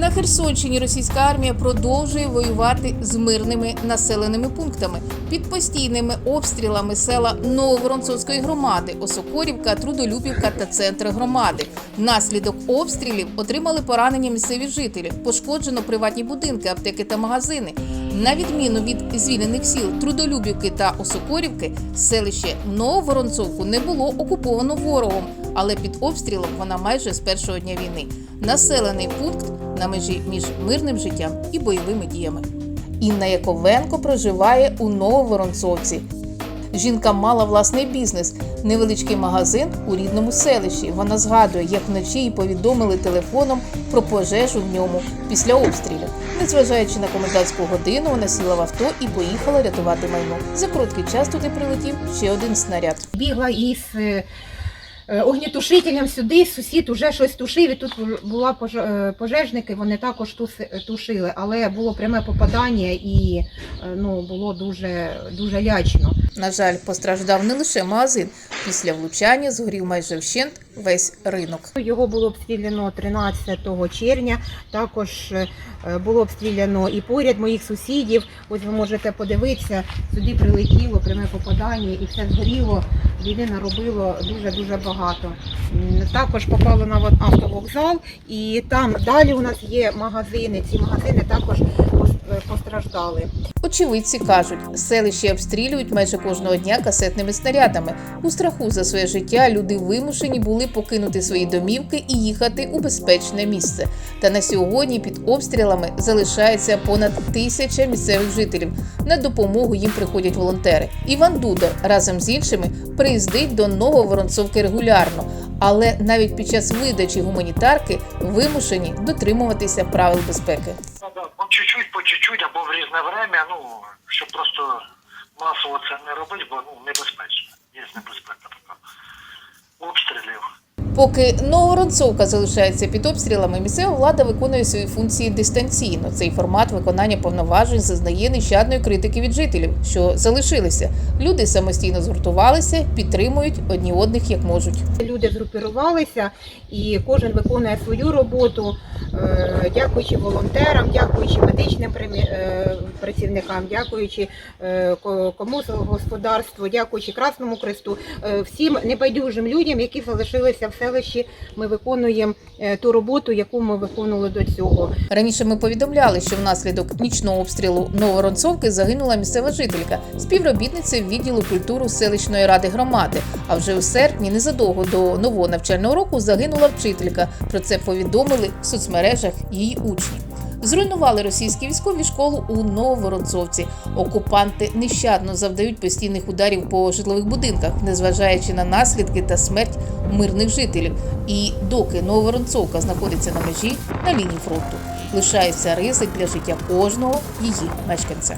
На Херсонщині російська армія продовжує воювати з мирними населеними пунктами під постійними обстрілами села Нововоронцовської громади, Осокорівка, Трудолюбівка та центр громади. Внаслідок обстрілів отримали поранення місцеві жителі. Пошкоджено приватні будинки, аптеки та магазини. На відміну від звільнених сіл Трудолюбівки та Осокорівки, селище Нововоронцовку не було окуповано ворогом, але під обстрілом вона майже з першого дня війни. Населений пункт на межі між мирним життям і бойовими діями. Інна Яковенко проживає у Нововоронцовці. Жінка мала власний бізнес, невеличкий магазин у рідному селищі. Вона згадує, як вночі їй повідомили телефоном про пожежу в ньому після обстрілів. Незважаючи на комендантську годину, вона сіла в авто і поїхала рятувати майно. За короткий час туди прилетів ще один снаряд. Бігла із е, е, сюди, сусід уже щось тушив, і тут була е, пожежники, вони також тушили, але було пряме попадання і е, ну, було дуже, дуже лячно. На жаль, постраждав не лише магазин. Після влучання згорів майже вщент весь ринок. Його було обстріляно 13 червня. Також е, було обстріляно і поряд моїх сусідів. Ось ви можете подивитися, сюди прилетіло пряме попадання і все згоріло. Війни наробило дуже дуже багато. Також попало на автовокзал, і там далі у нас є магазини. Ці магазини також постраждали. Очевидці кажуть, селище обстрілюють майже кожного дня касетними снарядами. У страху за своє життя люди вимушені були покинути свої домівки і їхати у безпечне місце. Та на сьогодні під обстрілами залишається понад тисяча місцевих жителів. На допомогу їм приходять волонтери. Іван Дудар разом з іншими приїздить до Нововоронцовки регулярно. Але навіть під час видачі гуманітарки вимушені дотримуватися правил безпеки. Время, ну, щоб просто масово це не робити, бо ну, небезпечно. Є небезпечно. Поки Нововоронцовка залишається під обстрілами, місцева влада виконує свої функції дистанційно. Цей формат виконання повноважень зазнає нещадної критики від жителів, що залишилися. Люди самостійно згуртувалися, підтримують одні одних як можуть. Люди згрупірувалися і кожен виконує свою роботу, е, дякуючи волонтерам, дякуючи медичним е, працівникам, дякуючи е, ко- господарству, дякуючи Красному Кресту, всім небайдужим людям, які залишилися в селищі. Ми виконуємо е, ту роботу, яку ми виконували до цього. Раніше ми повідомляли, що внаслідок нічного обстрілу Новоронцовки загинула місцева жителька, співробітниця відділу культури селищної ради громади. А вже у серпні, незадовго до нового навчального року, загинула вчителька. Про це повідомили в соцмережах її учні. Зруйнували російські військові школу у Нововоронцовці. Окупанти нещадно завдають постійних ударів по житлових будинках, незважаючи на наслідки та смерть мирних жителів. І доки Нововоронцовка знаходиться на межі на лінії фронту, лишається ризик для життя кожного її мешканця.